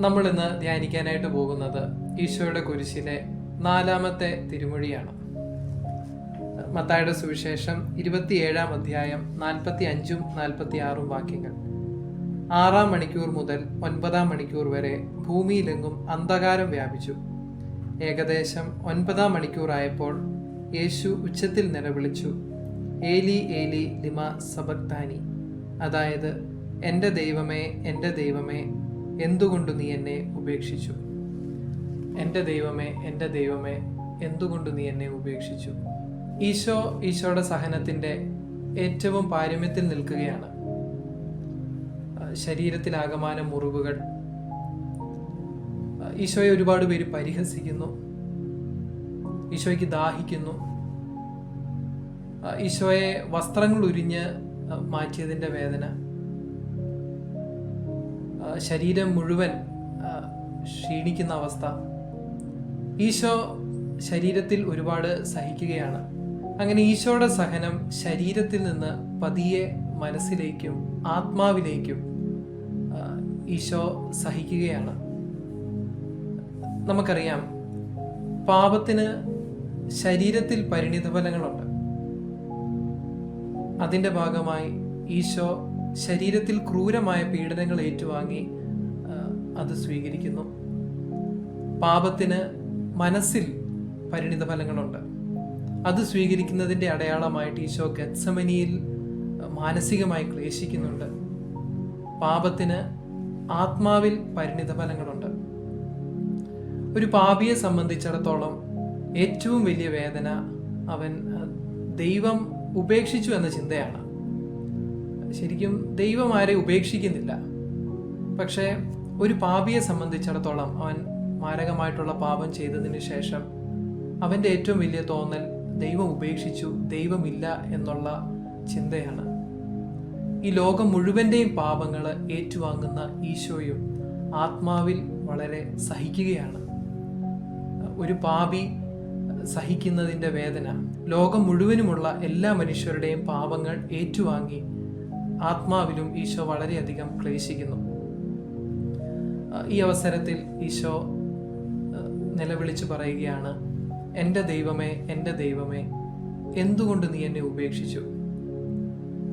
നമ്മൾ ഇന്ന് ധ്യാനിക്കാനായിട്ട് പോകുന്നത് ഈശോയുടെ കുരിശിലെ നാലാമത്തെ തിരുമൊഴിയാണ്. മത്തായുടെ സുവിശേഷം ഇരുപത്തിയേഴാം അധ്യായം നാൽപ്പത്തി അഞ്ചും നാൽപ്പത്തി ആറും വാക്യങ്ങൾ. ആറാം മണിക്കൂർ മുതൽ ഒൻപതാം മണിക്കൂർ വരെ ഭൂമിയിലെങ്ങും അന്ധകാരം വ്യാപിച്ചു. ഏകദേശം ഒൻപതാം മണിക്കൂറായപ്പോൾ യേശു ഉച്ചത്തിൽ നിലവിളിച്ചു ഏലി ഏലി ലിമ സബക്താനി. അതായത് എന്റെ ദൈവമേ എന്റെ ദൈവമേ എന്തുകൊണ്ട് നീ എന്നെ ഉപേക്ഷിച്ചു? എന്റെ ദൈവമേ എന്റെ ദൈവമേ എന്തുകൊണ്ട് നീ എന്നെ ഉപേക്ഷിച്ചു? ഈശോ ഈശോയുടെ സഹനത്തിന്റെ ഏറ്റവും പാരമ്യത്തിൽ നിൽക്കുകയാണ്. ശരീരത്തിലാകമാനം മുറിവുകൾ. ഈശോയെ ഒരുപാട് പേര് പരിഹസിക്കുന്നു. ഈശോയ്ക്ക് ദാഹിക്കുന്നു. ഈശോയെ വസ്ത്രങ്ങൾ ഉരിഞ്ഞ് മാറ്റിയതിന്റെ വേദന. ശരീരം മുഴുവൻ ക്ഷീണിക്കുന്ന അവസ്ഥ. ഈശോ ശരീരത്തിൽ ഒരുപാട് സഹിക്കുകയാണ്. അങ്ങനെ ഈശോയുടെ സഹനം ശരീരത്തിൽ നിന്ന് പതിയെ മനസ്സിലേക്കും ആത്മാവിലേക്കും ഈശോ സഹിക്കുകയാണ്. നമുക്കറിയാം പാപത്തിന് ശരീരത്തിൽ പരിണിത ഫലങ്ങളുണ്ട് അതിന്റെ ഭാഗമായി ഈശോ ശരീരത്തിൽ ക്രൂരമായ പീഡനങ്ങൾ ഏറ്റുവാങ്ങി അത് സ്വീകരിക്കുന്നു. പാപത്തിന് മനസ്സിൽ പരിണിത ഫലങ്ങളുണ്ട്. അത് സ്വീകരിക്കുന്നതിന്റെ അടയാളമായിട്ട് ഈശോ ഗത്സമനിയിൽ മാനസികമായി ക്ലേശിക്കുന്നുണ്ട്. പാപത്തിന് ആത്മാവിൽ പരിണിത ഫലങ്ങളുണ്ട്. ഒരു പാപിയെ സംബന്ധിച്ചിടത്തോളം ഏറ്റവും വലിയ വേദന അവൻ ദൈവം ഉപേക്ഷിച്ചു എന്ന ചിന്തയാണ്. ശരിക്കും ദൈവം ആരെ ഉപേക്ഷിക്കുന്നില്ല. പക്ഷേ ഒരു പാപിയെ സംബന്ധിച്ചിടത്തോളം അവൻ മാരകമായിട്ടുള്ള പാപം ചെയ്തതിന് ശേഷം അവന്റെ ഏറ്റവും വലിയ തോന്നൽ ദൈവം ഉപേക്ഷിച്ചു ദൈവമില്ല എന്നുള്ള ചിന്തയാണ്. ഈ ലോകം മുഴുവന്റെയും പാപങ്ങൾ ഏറ്റുവാങ്ങുന്ന ഈശോയും ആത്മാവിൽ വളരെ സഹിക്കുകയാണ്. ഒരു പാപി സഹിക്കുന്നതിന്റെ വേദന ലോകം മുഴുവനുമുള്ള എല്ലാ മനുഷ്യരുടെയും പാപങ്ങൾ ഏറ്റുവാങ്ങി ആത്മാവിലും ഈശോ വളരെയധികം ക്ലേശിക്കുന്നു. ഈ അവസരത്തിൽ ഈശോ നിലവിളിച്ച് പറയുകയാണ് എന്റെ ദൈവമേ എന്റെ ദൈവമേ എന്തുകൊണ്ട് നീ എന്നെ ഉപേക്ഷിച്ചു?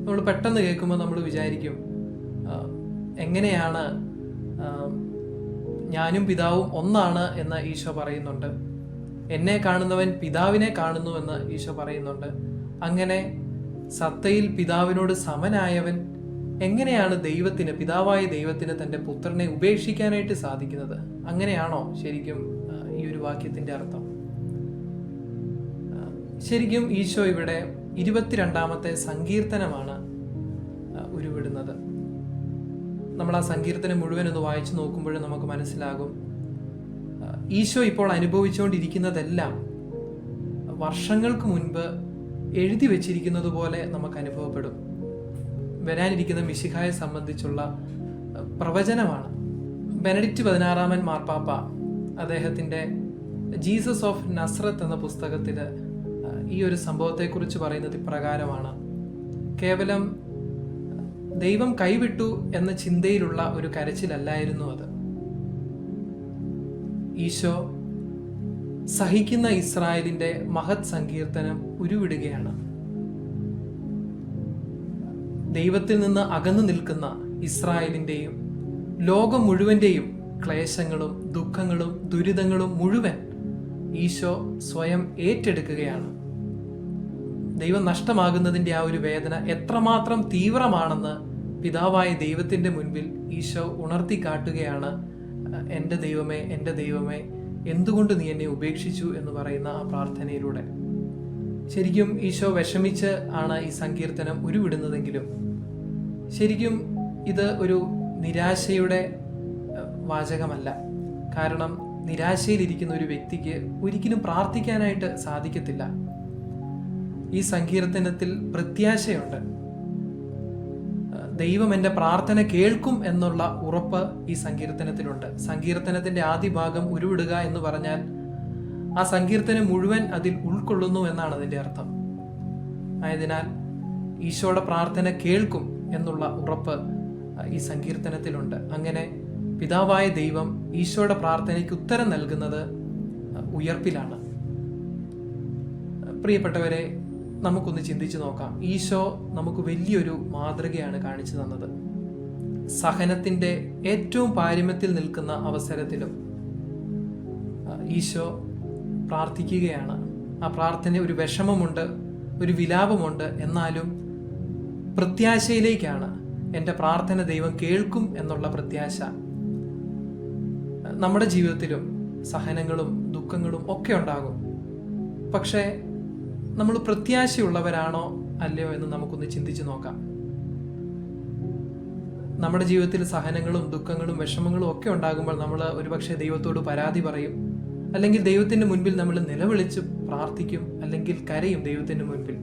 നമ്മൾ പെട്ടെന്ന് കേൾക്കുമ്പോൾ നമ്മൾ വിചാരിക്കും എങ്ങനെയാണ് ഞാനും പിതാവും ഒന്നാണ് എന്ന് ഈശോ പറയുന്നുണ്ട്. എന്നെ കാണുന്നവൻ പിതാവിനെ കാണുന്നു എന്ന് ഈശോ പറയുന്നുണ്ട്. അങ്ങനെ സത്തയിൽ പിതാവിനോട് സമനായവൻ എങ്ങനെയാണ് ദൈവത്തിന് പിതാവായ ദൈവത്തിന് തന്റെ പുത്രനെ ഉപേക്ഷിക്കാനായിട്ട് സാധിക്കുന്നത്? അങ്ങനെയാണോ ശരിക്കും ഈ ഒരു വാക്യത്തിന്റെ അർത്ഥം? ശരിക്കും ഈശോ ഇവിടെ ഇരുപത്തിരണ്ടാമത്തെ സങ്കീർത്തനമാണ് ഉരുവിടുന്നത്. നമ്മൾ ആ സങ്കീർത്തനം മുഴുവൻ ഒന്ന് വായിച്ചു നോക്കുമ്പോഴും നമുക്ക് മനസ്സിലാകും. ഈശോ ഇപ്പോൾ അനുഭവിച്ചുകൊണ്ടിരിക്കുന്നതെല്ലാം വർഷങ്ങൾക്ക് മുൻപ് എഴുതി വെച്ചിരിക്കുന്നത് പോലെ നമുക്ക് അനുഭവപ്പെടും. വരാനിരിക്കുന്ന മിശിഹായെ സംബന്ധിച്ചുള്ള പ്രവചനമാണ്. ബെനഡിക്റ്റ് പതിനാറാമൻ മാർപ്പാപ്പ അദ്ദേഹത്തിന്റെ ജീസസ് ഓഫ് നസ്രത്ത് എന്ന പുസ്തകത്തിൽ ഈ ഒരു സംഭവത്തെക്കുറിച്ച് പറയുന്നത് ഇപ്രകാരമാണ്. കേവലം ദൈവം കൈവിട്ടു എന്ന ചിന്തയിലുള്ള ഒരു കരച്ചിലല്ലായിരുന്നു അത്. ഈശോ സഹിക്കുന്ന ഇസ്രായേലിന്റെ മഹത് സങ്കീർത്തനം ഉരുവിടുകയാണ്. ദൈവത്തിൽ നിന്ന് അകന്നു നിൽക്കുന്ന ഇസ്രായേലിന്റെയും ലോകം മുഴുവന്റെയും ക്ലേശങ്ങളും ദുഃഖങ്ങളും ദുരിതങ്ങളും മുഴുവൻ ഈശോ സ്വയം ഏറ്റെടുക്കുകയാണ്. ദൈവം നഷ്ടമാകുന്നതിന്റെ ആ ഒരു വേദന എത്രമാത്രം തീവ്രമാണെന്ന് പിതാവായ ദൈവത്തിന്റെ മുൻപിൽ ഈശോ ഉണർത്തി കാട്ടുകയാണ് എന്റെ ദൈവമേ എന്റെ ദൈവമേ എന്തുകൊണ്ട് നീ എന്നെ ഉപേക്ഷിച്ചു എന്ന് പറയുന്ന ആ പ്രാർത്ഥനയിലൂടെ. ശരിക്കും ഈശോ വിഷമിച്ച് ആണ് ഈ സങ്കീർത്തനം ഉരുവിടുന്നതെങ്കിലും. ശരിക്കും ഇത് ഒരു നിരാശയുടെ വാചകമല്ല. കാരണം നിരാശയിലിരിക്കുന്ന ഒരു വ്യക്തിക്ക് ഒരിക്കലും പ്രാർത്ഥിക്കാനായിട്ട് സാധിക്കത്തില്ല. ഈ സങ്കീർത്തനത്തിൽ പ്രത്യാശയുണ്ട്. ദൈവം എന്റെ പ്രാർത്ഥന കേൾക്കും എന്നുള്ള ഉറപ്പ് ഈ സങ്കീർത്തനത്തിലുണ്ട്. സങ്കീർത്തനത്തിന്റെ ആദ്യ ഭാഗം ഉരുവിടുക എന്ന് പറഞ്ഞാൽ ആ സങ്കീർത്തനം മുഴുവൻ അതിൽ ഉൾക്കൊള്ളുന്നു എന്നാണ് അതിന്റെ അർത്ഥം. ആയതിനാൽ ഈശോയുടെ പ്രാർത്ഥന കേൾക്കും എന്നുള്ള ഉറപ്പ് ഈ സങ്കീർത്തനത്തിലുണ്ട്. അങ്ങനെ പിതാവായ ദൈവം ഈശോയുടെ പ്രാർത്ഥനയ്ക്ക് ഉത്തരം നൽകുന്നത് ഉയർപ്പിലാണ്. പ്രിയപ്പെട്ടവരെ നമുക്കൊന്ന് ചിന്തിച്ചു നോക്കാം. ഈശോ നമുക്ക് വലിയൊരു മാതൃകയാണ് കാണിച്ചു തന്നത്. സഹനത്തിന്റെ ഏറ്റവും പാരമ്യത്തിൽ നിൽക്കുന്ന അവസരത്തിലും ഈശോ പ്രാർത്ഥിക്കുകയാണ്. ആ പ്രാർത്ഥന ഒരു വിഷമമുണ്ട് ഒരു വിലാപമുണ്ട്. എന്നാലും പ്രത്യാശയിലേക്കാണ് എന്റെ പ്രാർത്ഥന ദൈവം കേൾക്കും എന്നുള്ള പ്രത്യാശ. നമ്മുടെ ജീവിതത്തിലും സഹനങ്ങളും ദുഃഖങ്ങളും ഒക്കെ ഉണ്ടാകും. പക്ഷേ നമ്മൾ പ്രത്യാശയുള്ളവരാണോ അല്ലയോ എന്ന് നമുക്കൊന്ന് ചിന്തിച്ചു നോക്കാം. നമ്മുടെ ജീവിതത്തിൽ സഹനങ്ങളും ദുഃഖങ്ങളും വിഷമങ്ങളും ഒക്കെ ഉണ്ടാകുമ്പോൾ നമ്മൾ ഒരുപക്ഷെ ദൈവത്തോട് പരാതി പറയും. അല്ലെങ്കിൽ ദൈവത്തിന്റെ മുൻപിൽ നമ്മൾ നിലവിളിച്ച് പ്രാർത്ഥിക്കും. അല്ലെങ്കിൽ കരയും ദൈവത്തിന്റെ മുൻപിൽ.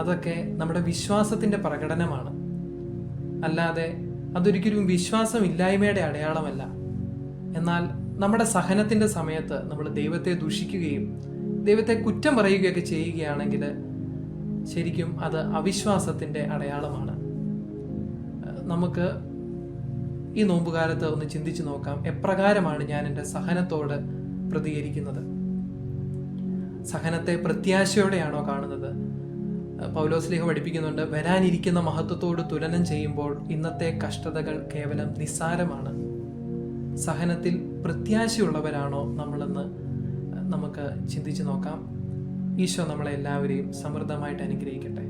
അതൊക്കെ നമ്മുടെ വിശ്വാസത്തിന്റെ പ്രകടനമാണ്. അല്ലാതെ അതൊരിക്കലും വിശ്വാസം ഇല്ലായ്മയുടെ അടയാളമല്ല. എന്നാൽ നമ്മുടെ സഹനത്തിന്റെ സമയത്ത് നമ്മൾ ദൈവത്തെ ദൂഷിക്കുകയും ദൈവത്തെ കുറ്റം പറയുകയൊക്കെ ചെയ്യുകയാണെങ്കിൽ ശരിക്കും അത് അവിശ്വാസത്തിന്റെ അടയാളമാണ്. നമുക്ക് ഈ നോമ്പുകാലത്ത് ഒന്ന് ചിന്തിച്ചു നോക്കാം. എപ്രകാരമാണ് ഞാൻ എന്റെ സഹനത്തോട് പ്രതികരിക്കുന്നത്? സഹനത്തെ പ്രത്യാശയോടെയാണോ കാണുന്നത്? പൗലോസ്ലേഹ പഠിപ്പിക്കുന്നുണ്ട് വരാനിരിക്കുന്ന മഹത്വത്തോട് തുലനം ചെയ്യുമ്പോൾ ഇന്നത്തെ കഷ്ടതകൾ കേവലം നിസ്സാരമാണ്. സഹനത്തിൽ പ്രത്യാശയുള്ളവരാണോ നമ്മളെന്ന് നമുക്ക് ചിന്തിച്ചു നോക്കാം. ഈശോ നമ്മളെ എല്ലാവരെയും സമൃദ്ധമായിട്ട് അനുഗ്രഹിക്കട്ടെ.